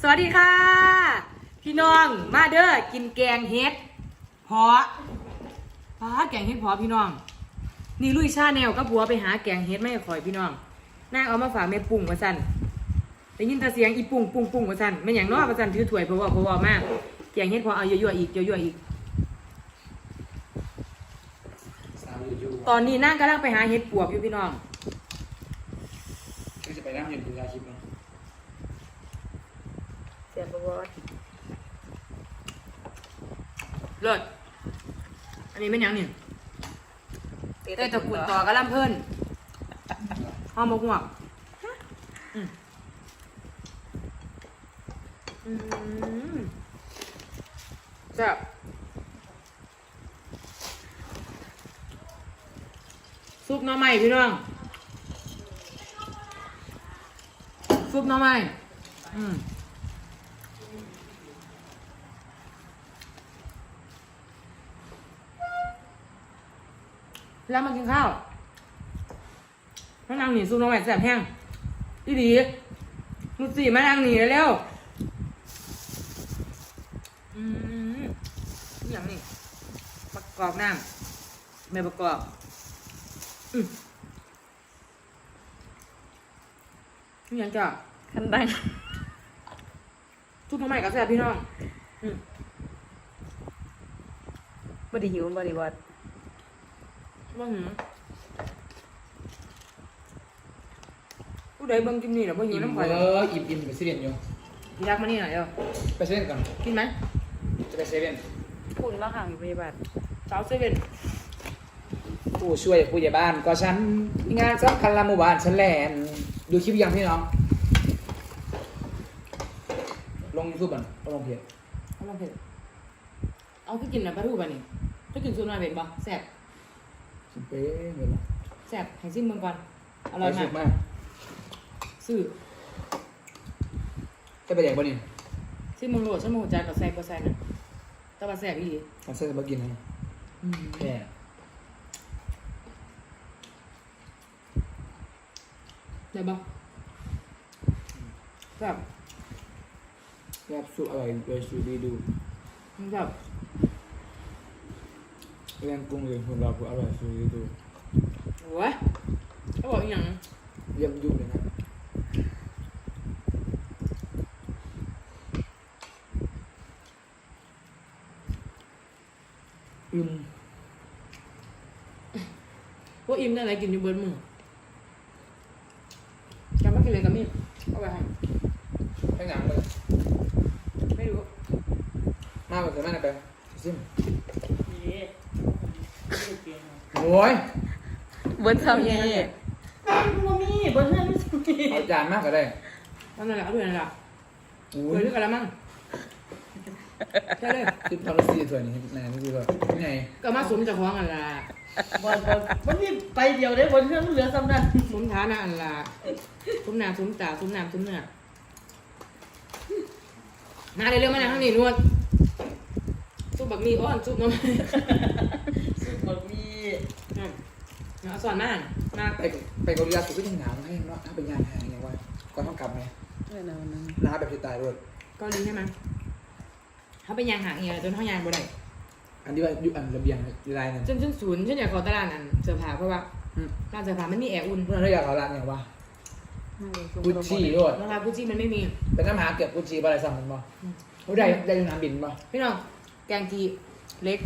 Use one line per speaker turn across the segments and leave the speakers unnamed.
สวัสดีค่ะ พี่น้องมาเด้อกินแกงเฮ็ดเพาะป้าแกงเฮ็ดเพาะพี่น้อง นี่ลุยชาแนวกับบัวไปหาแกงเฮ็ดไม่คอยพี่น้องนางเอามาฝากแม่ปุ่งว่าสั่นได้ยินแต่เสียงอีปุ่งปุ่งปุ่งว่าสั่นไม่อย่างน้อยว่าสั่นถือถ้วยเพราะว่าเพราะว่ามากแกงเฮ็ดพาะเอาเยอะๆอีกเยอะๆอีก ตอนนี้นางกำลังไปหาเฮ็ดปวกอยู่พี่น้อง
ก็จะไปนั่งอยู่ดูแลคลิปนะ
เสียบวอเลิศอันนี้เป็นหยังนี่เต้ยตะกุนต่อกระลำเพิ่นห้อมกหัวกอืมอืมแซ่บซุปหน้ำใหม่พี่น้องซุปหน้ำใหม่อืม แล้วมากินข้าวมานั่งหนีซูโนแวดแสบแห้งดีดีนุสี่มานั่งหนีเร็วๆอืมอหย่างนี้ประกอบน้ำไม่ประกอบ อืมอหย่างจ้ะ
คันดัง
ทุกน้องใหม่กับแสบพี่น้อง อืม
บไดิหิวบไดิวัด
ว่าหืมผู้ใดเบิ่งกินนี่เหรอบ่หิว
อิ่ม
น้ำ
เอ
ข่อยเหรอ
ออิ่มอิ่มไปเซเว่นอยู่
พี่รักมานี่หน่อยเร็ว
ไปเซเว่นก่อน
กินไหม
จะไปเซเว่น
พูดแล้วห่างอยู่ปฏิบัติ
สาวเซเว่น
ผู้ช่วยผู้ใหญ่บ้านก็ฉันมีงานสำคัญละหมู่บ้านฉันแลนดูคลิปยังพี่น้องลงยูทูบก่อนลงเพจ
เอาลองเผ็ดเอาคือกินน่ะปลาทูป่ะนี่ถ้ากินซูนอยเป็นบ่แซ่บ
สิเป๊ะเลยนะ
แซ่บให้ซิมเบิ่งก่อน อร่อย
สุ
มาก
ดมาก
ซื้อ
จะไปแดกบ่นี่
ซิมเบิ่งโลดชั่วโมงใจกับแซ่บบ่แซ่บนะแต่ว่าแซ่บอีหลี
ทำเส้นมากินนะ
อืม
แค่
ได้บ่แซ่บ
แยบสุดอร่อยเลยสูดีดู
มันแซ่บ
เรียนกุ้งเลยคนเราผู้อร่อยสูดีดู
โอ้ยเขาบอกอีหยัง
เยี่ยมยุ่งเลยนะอืม
พวกอิ่มได้อะไรกินอยู่เบิดมื้อจำมากินเลยกับมีดเอาไว้ให้
ข้างหลังเลย
ไม่รู้
มากกว่าเกินมากนะไปซิม โอ้ย
เบิ้ลเท่านี้
บ่มีเบิดนั่นมี
เอาจานมากก็ได้
นั่นแหละเอาด้วยนั่นแหละ
โอ้
เบิ
ย
ดด้วยกันแล้วมั้งใช่เลย
ซิมทำรสซีถ้วยนี่ไหนนี่คือแบบนี่ไง
ก็มาสมเจากของอันละ
บอลบอลวันนี้ไปเดียวได้บนเครื่องเหลือสำนัก
สมฐานะอันละสมหนาสมตาสมน้ำสมเนื้อมาเร็วๆมาหน่อยข้างนี้นวดซุปบักหมี่อ้อนซุปน้ำ
สุดบอลมี
อืม เอาสอนมามา
ไปไปเกาหลีล่าสุดก็ยังหนาวให้เนาะถ้าเป็นงานหาอย่างว่าก็ต้องกลับไหม
เออนะวันนั้น
หนาวแบบที่ตายด้วย
เก็ดีใช่ไหมเขาไปยางหางเอียจนเขายางบ่ได้
อันที่ว่าอยู่อันระเบียงลายนั่น
จนจนศูนย์ฉันอยากขอตลาดนั้นเสื้อผ้าเพราะว่า
อืม
ร้านเสื้อผ้ามันมีแอร์อุ่น
เพื่อนเขาอยากเอาร้านอย่างว่า
น่าจะส่ง
กุชชี่ด้วย
ราคากุชชี่มันไม่มี
เป็นน้ำหาเก็บกุชชี่อะไรสั่งมันบ่เขาได้ได้สนามบินบ่
พี่น้องแกงจีเล็ก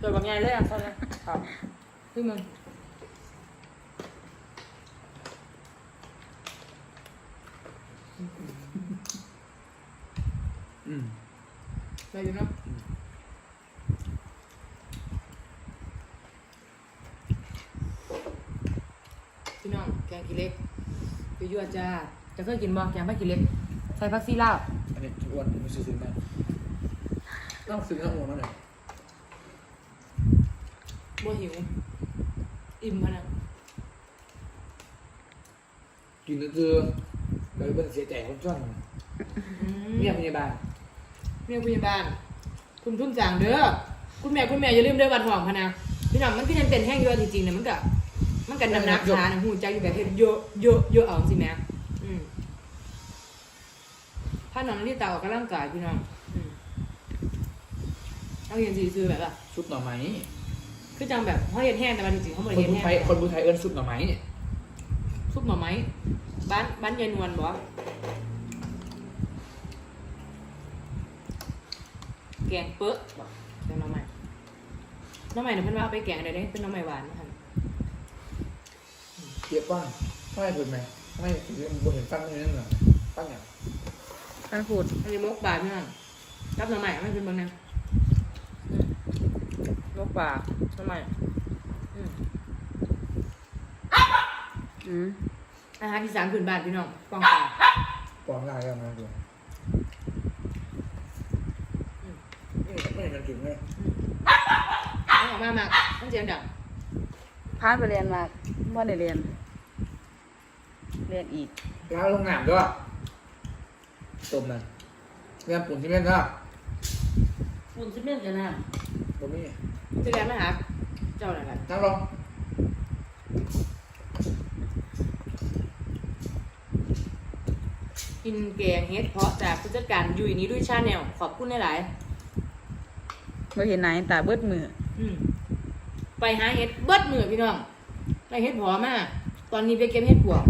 ตัวบางไงเลยอะตอนนี้ครับพี่มึง
อืม
ไปอยู่เนาะพี่น้องแกงกีเล็กไปยั่วจ้าจะเคยกินบ่แกงผักกีเล็กใส่ผักซีลาว
อันนี้อ้วนมันซื้อมาต้องซื้อข้าวหมูมาหน่อย
บ่หิว อิ่มพะนะ
กินก็คือเราเป็นเสียใจคนจ้อน
อืม
เมียพยาบาล
เมียพยาบาล คุณทุนจางเด้อ คุณแม่คุณแม่อย่าลืมเด้อบัตรหอมพะนะพี่น้องมันก็ยังเป็นแห้งเยอะจริงๆนะมันก็มันกันน้ำหนักขานะหูใจอยู่แบบเฮ็ดเยอะเยอะเยอะเอาสิแม่อืมาน้องนี่ตาออกกำลังกายพี่น้องอืมเอาเห็นสีซื้อแบบว่า
ซุปหน่อไม้
คือจังแบบเขาเห็นแห้งแต่มันจริงๆเขา
ค
ไม่
น
ได้เห็น
บู
แห้ง
ไทยคนบูไทยเอิ้นซุปหน่อไม้
ซุปหน่อไม้บ้านบ้านยายนวลบอกแกงเป๊ะบอกแกงหน่อไม้หน่อไม้เนี่ยเพิ่นว่าเอาไปแกงอะไรได้เป็นหน่อไม้หวานนะคะ
เยอะป้างไม่ถูกไหมไม่บนเห็นฟังนี่นั่นหรอฟังอย่าง
ท่านพูด
อันนี้มกปลาพี่น้องกับหน่อไม้ไม่เป็นบางแนว
ลูกปลา ทำไม
อืม
อืม
อาหารอีสานพื้นบ้านพี่น้องปองปลา
ปองลายกันมาดูนี่ไม่เห็นมันถึงเลย
เอาออกมามากต้องเสียงดัง
พานไปเรียนมาว่าได้เรียน เรียนอีก
แล้วลงน้ำด้วยต้มนั่นเรื่องปุ่นที่แม่นก็
ฝุ่นซีเมนต์กันนะ
บ่มี
จะเรียนมาหา เจ้าหน่อยกัน
นั่งลง
กินแกงเฮ็ดเพาะจากผู้จัดการยุยนี้ด้วยชาแนลขอบคุณหลาย
เราเห็นไหนตาเบิดมือ
ๆอืมไปหาเฮ็ดเบิดมือพี่น้องได้เฮ็ดเพอมาตอนนี้ไปเก็บเฮ็ดปวก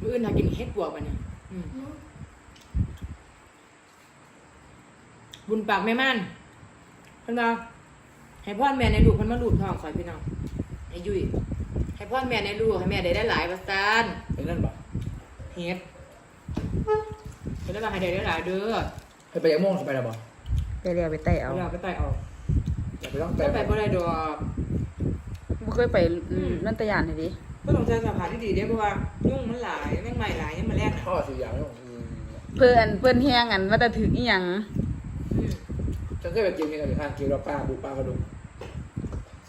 มื้ออื่นหากินเฮ็ดปวกบัดนี้อืมบุญปากแม่ม่านเพิ่นว่า ให้พ่อแม่ในลูกเพิ่นมาลูบท้องข่อยพี่น้องไอ้ยุยให้พ่อแม่ในลูกให้แม่ได้ได้หลายว่าซั่น
เป็นนั่นปะ
เฮ็ดเพิ่นได้ว่าให้ได้ได้หลายเด้อ
ให้ไปยังโม่งสไปแล้วบ่
ไปเรียนไปไต่เอา
เอาไปไต่เอา
อย่าไปต้อง
ไป
ไป
ไปบ่ได้ดอก
บ่เคยไปอืมนั่นตะยานเลยดิ
ก็ต้องใช้สภาพที่ดีเด้เพราะว่ายุ่งมันหลายแม่งใหม่หลายยังมาแรกน่ะ
พ่อสิอย่างนี้
เพื่อนเพื่อนแห้งอันว่าแต่ถึงอีหยัง
อืม
ฉันเคยไปกินนี่กับทานกินเราป้าบุป้ากระดูก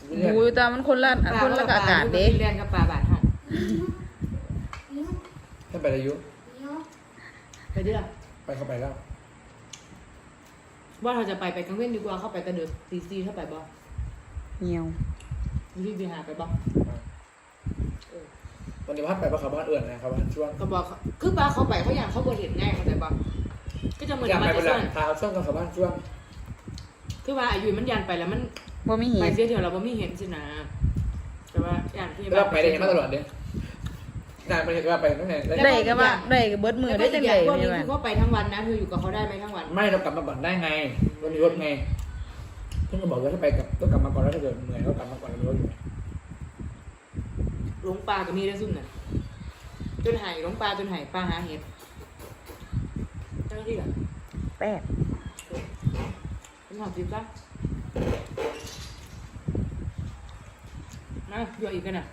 หมูแต่มันคนละคนละอากาศเด้
เรียนกับปลาบาดห้อง
ท่านไปอายุ
ไปเด้อ
ไปเข้าไปแล้ว
ว่าเราจะไปไปกลางเว้นดีกว่าเข้าไปแต่เดึกตีซีเข้าไปบ่
เหี่ยว
รีบไปหาไปบ่
วันนี้พัดไปเพราะเขาบ้านเอื่อนนะครับบ้านช่วง
ก็บอกเขาคือปลาเขาไปเขาอย่างเขาบ่เห็นง่ายเข้าใจบ่ก็จะเหมือน
อยาก
มา
ไป
จะ
เป็นหลั
ส่
ง
วน
พาช่วงกับเขาบ้านช่วง
คือว่าอายุมันยันไปแล้วมัน
บ่มีเหี
ไป
ย
เสียเดียวเราบ่มีเห็นสินะแต่ว่าอย่างที่
แล้วไปได้เห็นมาตลอดเด้นายไปเห็นว่าไปตั้งแต่
ได้ก็ว่าได้ก็เบิดมือได้จังได๋
พวก
นี่
นี้
ว่า
คือเขาไปทั้งวันนะเธออยู่กับเขาได้ไหมทั้งวัน
ไม่เรากลับมาก่อนได้ไงเรามีรถไงเพิ่งก็บอกว่าถ้าไปกับต้องกลับมาก่อนแล้วถ้าเกิดเหนื่อยก็กลับมาก่อนเรามีรถอยู่
หลงปลาก็มีได้ซุ่มน่ะจนหายหลงปลาจนหายปลาหาเห็ดเจ้าหน้าที่เหรอ
แป๊บ
เป็น หอมจิบจ้ะนะเยอะอีกกันน่ะ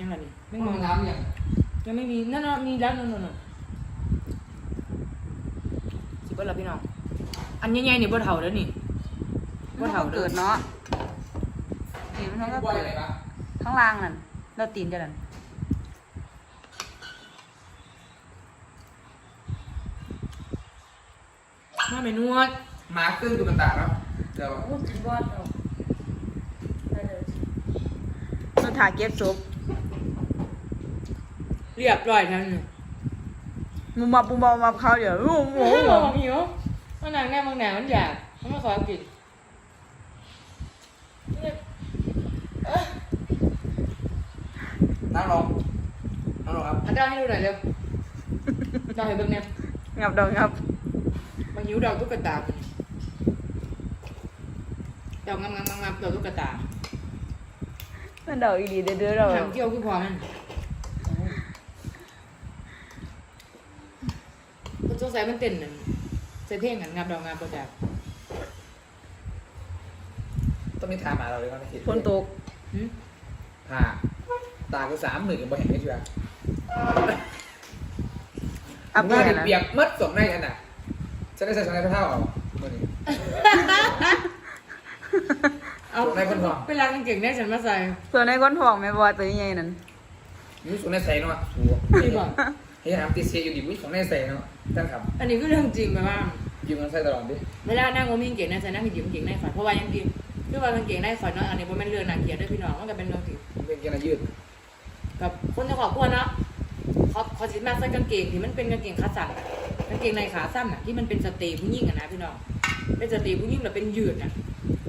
ยังไงนี่ไม่มอง
น้ำอย่าง
ยังไม่มีนั่นน่ะมีแล้วนั่นน่ะสิบเอ็ดละพี่น้อง อันใหญ่ๆนี่บ่เท่าแล้วนี่บ่เท่า
เกิดเนาะนี่มันก็
ว่า
เกิ
อะ
ด
ไรปะ
ข้างล่างนั่นแล้วตีนจะนั่น
มาเมนวด
หมาขึ้นตุ๊กตาแล้ว เดี๋ยว
พูดถึงว่าเอาได้เลย
มันถ่าเก็บศพ
เรียบร้อยทั้งนั้น
มุมมาปุมมามาเขาเดี๋ยวโอ้โห
โอ้โหหิวมันนางแน่บางแหนมันอยากมันมาขอกิน
นั่งลงนั่งลงครับ
อันเดาให้ดูหน่อยเร็วเดาให้เบิ่งเนี่ย
งับดอกงับ
มันหิวดอกตุ๊กตา มันดอกงามงามงามงามดอกตุ๊กตา
มันดอกอีดีเด้อเด้อเรา
ทำเกี่ยวคือพอมันคนสงสัยมันเต้นนั่นใส่เพลงกันงามดอกงามประจักษ์
ต้องมีทามาเราเลยก็ไม่คิด
ฝนตก
หึ
ทาตาก็สามหมื่นกับบ่เห็นไม่เชื่อ
อับ
หน้า
แย่
ดิ
นะ
เปียกมัดสองในอันน่ะจะได้ใส่สองในพระเท่าเอาตัวนี้
เอา
ส่งให้คนพอ
เวลากางเก่งได้ฉันมาใส่
ส่วนในก้นทองแม่บอยตัวใหญ่นั่น
นี่ส่งในใส่เนาะสัว
จริงเหรอ
ให้น้ำตีเสียอยู่ดิวิส่งในใส่เนาะท่านครับ
อันนี้ก็เรื่องจริงแบบว่า
ยืมเงินใส่ตลอดดิ
เวลานั่งว่ามีกางเก่งในใส่นั่งหยิบกางเก่งในฝันเพราะว่ายังกินคือว่ากางเก่งในฝันเนาะอันนี้บ่แม่นเรื่องน่าเกลียดเด้วยพี่น้องมันก็เป็นเรื่องที่
เป็นเกณฑ์ยืด
กับคนจะขอบครัวเนาะเขาเขาสิมาใส่กางเกงที่มันเป็นกางเกงขาสั้นกางเกงในขาสั้นอะที่มันเป็นสเตย์ผู้หญิงอะนะพี่น้องเป็นสเตย์ผู้หญิงแล้วเป็นยืดอะ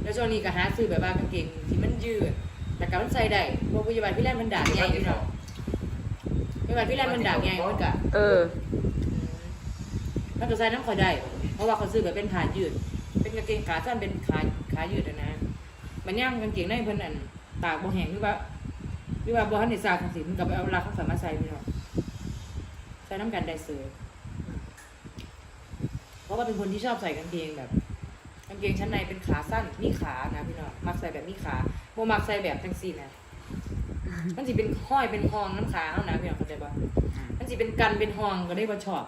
แล้วช่วงนี้ก็หาซื้อแบบว่ากางเกงที่มันยืดแต่ก็มันใส่ได้เพราะพยาบาลพี่แรกมันด่าใหญ่พี่น้องพยาบาลพี่แรกมันด่าใหญ่มันก็
เออ
มันก็ใส่น้ำคอยได้ เพราะว่าเขาซื้อแบบเป็นขายืด เป็นกางเกงขาสั้นเป็นขาขายืดอะนะมันย่างกางเกงในเพิ่นอันตากบ่แห้งหรือว่าหรือว่าบ่ทันได้ซากจังซี่มันก็ไปเอาเวลาเขาสามารถใส่พี่น้องใส่น้ำกันได้เสือเพราะว่าเป็นคนที่ชอบใส่กางเกงแบบ กางเกงชั้นในเป็นขาสั้นมีขานะพี่น้องมักใส่แบบมีขาโมมักใส่แบบจังซี่นะมันสิเป็นห้อยเป็นหองน้ำขาเฮานะพี่น้องเข้าใจป่ะมันสิเป็นกันเป็นหองก็ได้บ่ชอบ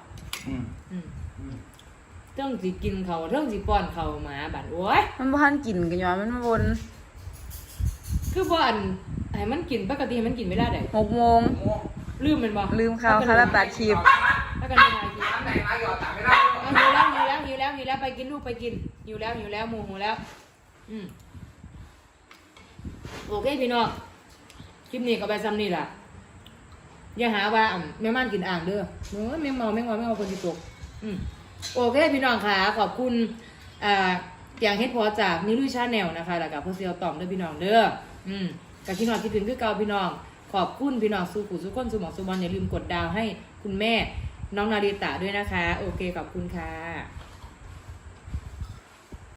อืม
อืมเรื่องสิกินเขาเรื่องสิป้อนเขาหมาบัดโอ้ย
มันบ่ทันกินกันย้อนมันมาวน
คือบ่อันให้มันกินปกติให้มันกินเวลาใด
หกโมง
ลืมมันบ่
ลืมข้าวคาราตัดคลิป
แล้วกันไปทานกิน
น้ำไหนมาหยอดตักไม่ได้
เอา หิวแล้วหิวแล้วไปกินลูกไปกินหิวแล้วหิวแล้วหมูหูแล้ว อืมโอเคพี่น้องคลิปนี้ก็ไปซ้ำนี่แหละอย่าหาว่าแม่ม่านกินอ่างเด้อเนื้อแมงเมาแมงเมาแมงเมาคนที่ตกอืมโอเคพี่น้องค่ะขอบคุณอ่าอย่างเฮ็ดพอจากนิลุยชาแนลนะคะแล้วกับพ่อเซียวตอมเด้อพี่น้องเด้ออืมกับพี่น้องคิดถึงคือเก่าพี่น้อง ขอบคุณพี่น้องสู้ขู่สู้คนสู้หมองสู้บอลอย่าลืมกดดาวให้คุณแม่น้องนาริตะด้วยนะคะ โอเคขอบคุณค่ะ